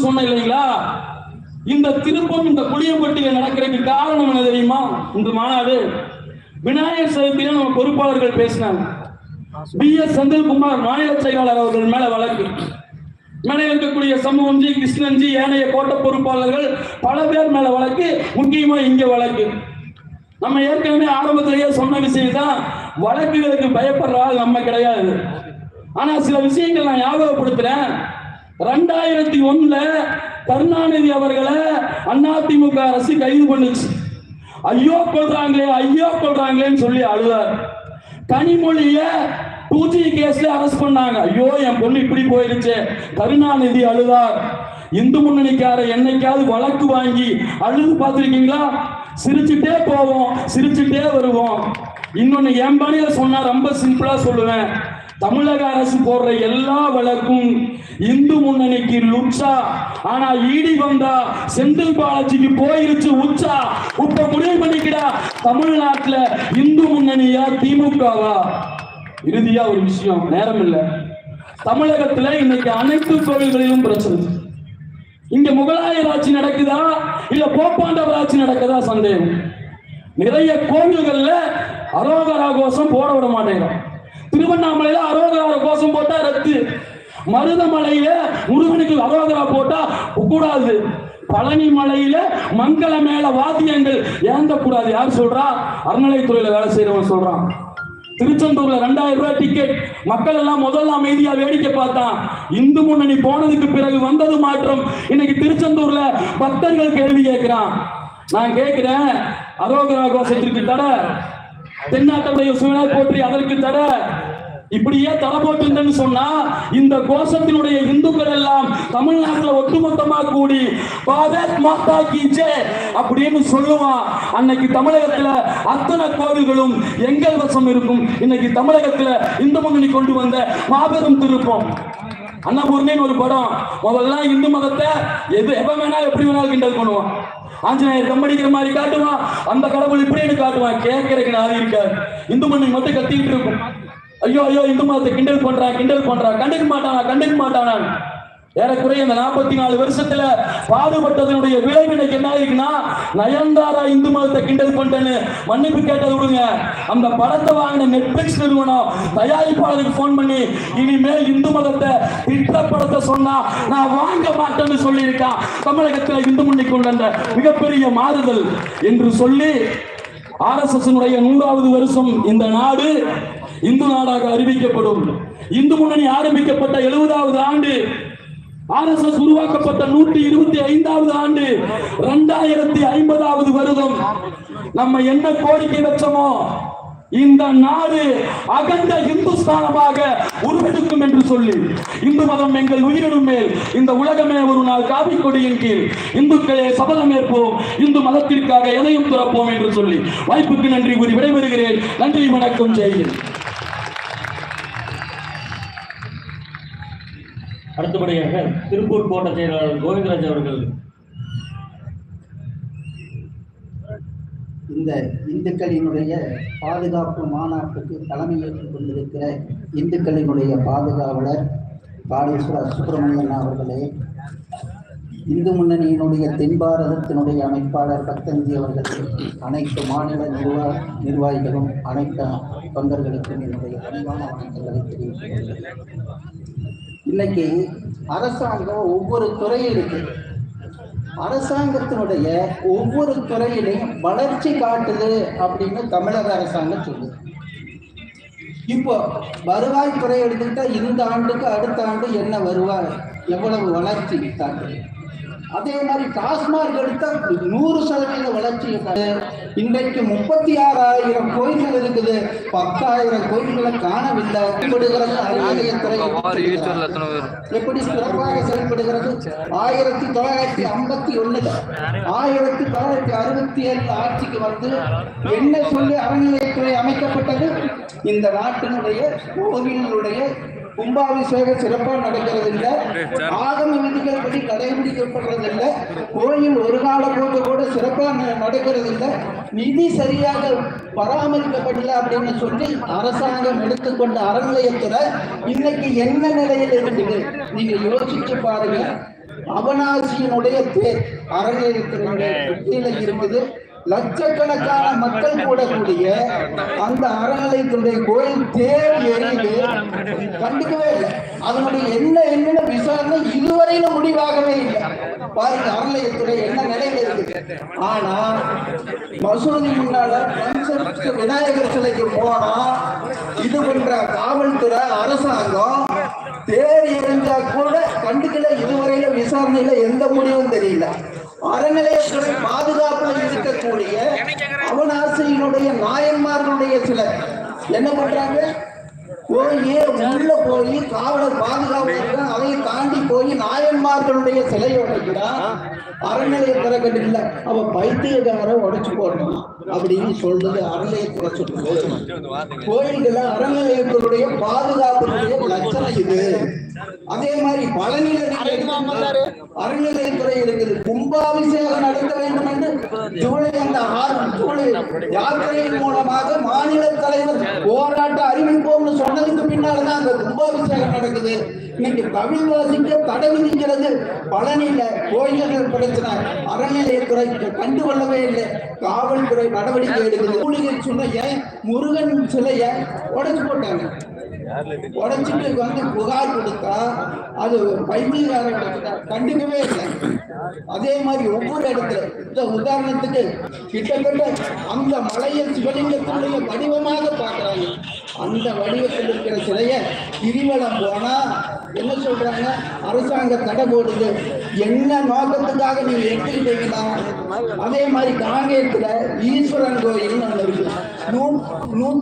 திருப்பம்னு இல்லைங்களா? இந்த திருப்பம் இந்த புளியம்பட்டியில நடக்கிறதுக்கு காரணம் என்ன தெரியுமா? இந்த மாநாடு. விநாயகர் சதுர்த்தியில நம்ம பொறுப்பாளர்கள் பேசினாங்க. பி எஸ் செந்தில்குமார் மாநில செயலாளர் அவர்கள் மேல வழக்கு. மேலே இருக்கக்கூடிய சமூகம்ஜி கிருஷ்ணன்ஜி ஏனைய கோட்ட பொறுப்பாளர்கள் பல பேர் மேல வழக்கு முக்கியமா இங்க வழக்கு. நம்ம ஏற்கனவே ஆரம்பத்திலேயே சொன்ன விஷயம் தான் வழக்குகளுக்கு பயப்படுற ஆள் நம்ம கிடையாது. ஆனா சில விஷயங்கள் நான் ஞாபகப்படுத்துறேன். ரெண்டாயிரத்தி ஒண்ணுல கருணாநிதி அவர்களை அதிமுக அரசு கைது பண்ணுச்சு. ஐயோ கொள்றாங்களே ஐயோ கொள்றாங்களேன்னு சொல்லி அழுதார். கனிமொழிய டூஜி கேஸ்ல அரெஸ்ட் பண்ணாங்க. ஐயோ என் பொண்ணு இப்படி போயிருச்சு. கருணாநிதி அழுதார். இந்து முன்னணிக்கார என்னைக்காவது வழக்கு வாங்கி அழுது பார்த்துருக்கீங்களா? சிரிச்சுட்டே போவோம் சிரிச்சுட்டே வருவோம். இன்னொன்னு என் பணியில சொன்னா ரொம்ப சிம்பிளா சொல்லுவேன். தமிழக அரசு போடுற எல்லா வழக்கும் இந்து முன்னணிக்கு லுட்சா. ஆனா ஈடி வந்தா செந்தில் பாலாஜிக்கு போயிருச்சு உச்சா. இப்ப முடிவு பண்ணிக்கிடா. தமிழ்நாட்டுல இந்து முன்னணியா திமுகவா? இறுதியா ஒரு விஷயம். நேரம் இல்ல தமிழகத்துல இன்னைக்கு அனைத்து கோவில்களிலும் பிரச்சனை. இங்க முகலாயர் ஆட்சி நடக்குதா? இல்ல போப்பாண்டவர் ஆட்சி நடக்குதா? சந்தேகம். நிறைய கோவில்கள்ல அரோகராகோசம் போட விட மாட்டேங்கிறோம் திருவண்ணாமலையில அரோகரா கோஷம் போட்டா ரத்து. மருதமலையில முருகனுக்கு அரோகரா போட்டா கூடாது. பழனி மலையில மங்கள மேல வாத்தியங்கள் ஏந்தக்கூடாது. யார் சொல்றா? அறநிலைத்துறையில வேலை செய்யறவன் சொல்றான். திருச்செந்தூர்ல ரெண்டாயிரம் ரூபாய் டிக்கெட் மக்கள் எல்லாம் முதல்ல அமைதியா வேடிக்கை பார்த்தான். இந்து முன்னணி போனதுக்கு பிறகு வந்தது மாற்றம். இன்னைக்கு திருச்செந்தூர்ல பக்தர்கள் கேள்வி கேட்கிறான். நான் கேட்கிறேன். அரோகரா கோஷத்திற்கு தட. தென்னாட்டுடைய சுவனாய் போற்றி அதற்கு தட. இப்படியே தடை போட்டிருந்தேன்னு சொன்னா இந்த கோஷத்தினுடைய இந்துக்கள் எல்லாம் தமிழ்நாட்டுல ஒட்டுமொத்தமா கூடி பாரத் மாதா கி ஜெய் அப்படின்னு சொல்லுவான் அன்னைக்கு தமிழகத்துல அத்தனை கோவில்களும் எங்கள் வசம் இருக்கும். இன்னைக்கு தமிழகத்துல இந்து முன்னணி கொண்டு வந்த மாபெரும் திருப்பம். அன்னபூர்ணின்னு ஒரு படம். முதல்ல இந்து மதத்தை எது எப்ப வேணாலும் எப்படி வேணாலும் கிண்டல் பண்ணுவான். ஆஞ்சநேயர் கம்படிக்கிற மாதிரி காட்டுவான். அந்த கடவுள் இப்படின்னு காட்டுவான். கேட்கறதுக்கு நாதி இருக்காது இந்து மண்ணுக்கு மட்டும் கத்திட்டு இருக்கும். ஐயோ ஐயோ இந்து மதத்தை கிண்டல் பண்றான் கிண்டல் பண்றான் கண்டுக்க மாட்டானா கண்டுக்க மாட்டானா? ஏறக்குறைய இந்த நாற்பத்தி நாலு வருஷத்துல பாடுபட்டதனுடைய விளைவு எனக்கு என்ன ஆயிருக்குன்னா நயன்தாரா இந்து மதத்தை கிண்டல் பண்ணிட்டேன்னு மன்னிப்பு கேட்டது விடுங்க. அந்த படத்தை வாங்கின நெட்ஃபிளிக்ஸ் நிறுவனம் தயாரிப்பாளருக்கு ஃபோன் பண்ணி இனிமேல் இந்து மதத்தை திட்ட படத்தை சொன்னா நான் வாங்க மாட்டேன்னு சொல்லியிருக்கான். தமிழகத்தில் இந்து முன்னணி கொண்ட அந்த மிகப்பெரிய மாறுதல் என்று சொல்லி ஆர்எஸ்எஸ் நூறாவது வருஷம் இந்த நாடு இந்து நாடாக அறிவிக்கப்படும். இந்து முன்னணி ஆரம்பிக்கப்பட்ட எழுபதாவது ஆண்டு ஆர்எஸ்எஸ் உருவாக்கப்பட்ட நூற்றி இருபத்தி ஐந்தாவது ஆண்டு இரண்டாயிரத்தி ஐம்பதாவது வருடம். நம்ம என்ன கோரிக்கை வச்சோமோ இந்த நாடு அகண்ட இந்துஸ்தானமாக உருவெடுக்கும் என்று சொல்லி இந்து மதம் எங்கள் உயிரினும் மேல் இந்த உலகமே ஒரு நாள் காவி கொடியின் கீழ். இந்துக்களே சபதம் ஏற்போம் இந்து மதத்திற்காக எதையும் துறப்போம் என்று சொல்லி. வாய்ப்புக்கு நன்றி கூறி விடைபெறுகிறேன். நன்றி வணக்கம் செய்கிறேன் அடுத்தபடியாக திருப்பூர் கோட்ட செயலாளர் கோவிந்தராஜ் அவர்கள். இந்த இந்துக்களினுடைய பாதுகாப்பு மாநாட்டுக்கு தலைமையேற்றுக் கொண்டிருக்கிற இந்துக்களினுடைய பாதுகாவலர் பாடேஸ்வர சுப்பிரமணியன் அவர்களே இந்து முன்னணியினுடைய தென் பாரதத்தினுடைய அமைப்பாளர் பக்தஞ்சி அவர்களே அனைத்து மாநில நிர்வாக நிர்வாகிகளும் அனைத்து தொண்டர்களுக்கும் என்னுடைய பணிவான வணக்கங்களை தெரிவித்துள்ளேன் இன்னைக்கு அரசாங்கம் ஒவ்வொரு துறையும் இருக்கு. அரசாங்கத்தினுடைய ஒவ்வொரு துறையிலையும் வளர்ச்சி காட்டுது அப்படின்னு தமிழக அரசாங்கம் சொல்லுது. இப்போ வருவாய் துறை எடுத்துக்கிட்டா இந்த ஆண்டுக்கு அடுத்த ஆண்டு என்ன வருவாய்? எவ்வளவு வளர்ச்சி காட்டுது? அதே மாதிரி டாஸ்மாக் எடுத்தா நூறு சதவீத வளர்ச்சி. இன்றைக்கு முப்பத்தி ஆறாயிரம் கோயில்கள் இருக்குது. பத்தாயிரம் கோயில்களை காணவில்லை. செயல்படுகிறது எப்படி சிறப்பாக செயல்படுகிறது? ஆயிரத்தி தொள்ளாயிரத்தி ஐம்பத்தி ஒண்ணுல ஆயிரத்தி தொள்ளாயிரத்தி அறுபத்தி ஏழு ஆட்சிக்கு வந்து என்ன சொல்லி அறநிலையத்துறை அமைக்கப்பட்டது? இந்த நாட்டினுடைய கோவிலுடைய கும்பாபிஷேகம் சிறப்பாக நடக்கிறது இல்ல ஆகம விதிகள் படி கடைபிடிக்கப்படுறது இல்ல கோயில் ஒரு கால போது கூட சிறப்பாக நடக்கிறது இல்ல நிதி சரியாக பராமரிக்கப்படல அப்படின்னு சொல்லி அரசாங்கம் எடுத்துக்கொண்ட அறநிலையத்துறை இன்னைக்கு என்ன நிலையில் இருக்குது? நீங்க யோசிச்சு பாருங்க. அவனாசியினுடைய பேர் அறநிலையத்தினுடைய கீழே இருக்குது. லட்சக்கணக்கான மக்கள் கூடக்கூடிய அந்த அறநிலையத்தினுடைய கோயில் தேர் எரியுது கண்டுக்கவே இல்லை. அதனுடைய என்ன என்னென்ன விசாரணை இதுவரையிலும் முடிவாகவே இல்லை. பாருங்க அறநிலையத்துறை என்ன நிலையில இருக்கு. ஆனா மசூதி முன்னால விநாயகர் சிலைக்கு போனா இது பண்ற காவல்துறை அரசாங்கம் தேர் எரிஞ்சா கூட கண்டுக்கல இதுவரையில விசாரணையில எந்த முடிவும் தெரியல. அறநிலையத்துறை பாதுகாப்புல இருக்கக்கூடிய அவனாசியினுடைய நாயன்மார்களுடைய சிலர் என்ன பண்றாங்க? போய் உள்ள போய் காவலர் பாதுகாப்பு அதையும் தாண்டி போய் நாயன்மார்களுடைய சிலையை உடைக்கிறான். அறநிலையத்துறை கண்டிக்கல அவ பைத்தியக்கார உடைச்சு போடணும் அப்படின்னு சொல்றது அறநிலையத்துறை சொல்லுது. கோயில்கள் அறநிலையத்தினுடைய பாதுகாப்புடைய லட்சணம் இது. அதே மாதிரி பழனியில அறநிலையத்துறை இருக்குது. கும்பாபிஷேகம் நடத்த வேண்டும் என்று ஜூலை யாத்திரையின் மூலமாக மாநில தலைவர் போராட்ட அறிவிப்போம்னு சொன்னதுக்கு பின்னால்தான் அந்த கும்பாபிஷேகம் நடக்குது. இன்னைக்கு தமிழ் வாசிக்க தடை விதிக்கிறது பழனியில கோயில்கள் பிரச்சனை. அறநிலையத்துறை கண்டுகொள்ளவே இல்லை. காவல்துறை நடவடிக்கை எடுக்குது. மூலிகை சொன்ன முருகன் சிலைய உடைச்சு போட்டாங்க. உடைச்சிட்டு வந்து புகார் கொடுத்தா அது பைத்தியக்காரன் உடைச்சிட்டா கண்டுக்கவே இல்லை. அதே மாதிரி ஒவ்வொரு இடத்துல இந்த உதாரணத்துக்கு கிட்டத்தட்ட அந்த மலையை சிவலிங்கத்தினுடைய வடிவமாக பார்க்கறாங்க. அந்த வடிவத்தில் இருக்கிற சிலையை கிரிவலம் போனா என்ன சொல்றாங்க? அரசாங்க தடை போடுது. என்ன நோக்கத்துக்காக நீங்க எடுத்துக்கிட்டீங்கன்னா? அதே மாதிரி காங்கேயத்துல ஈஸ்வரன் கோயில் ஒண்ணு இருக்கு. நூ- நூ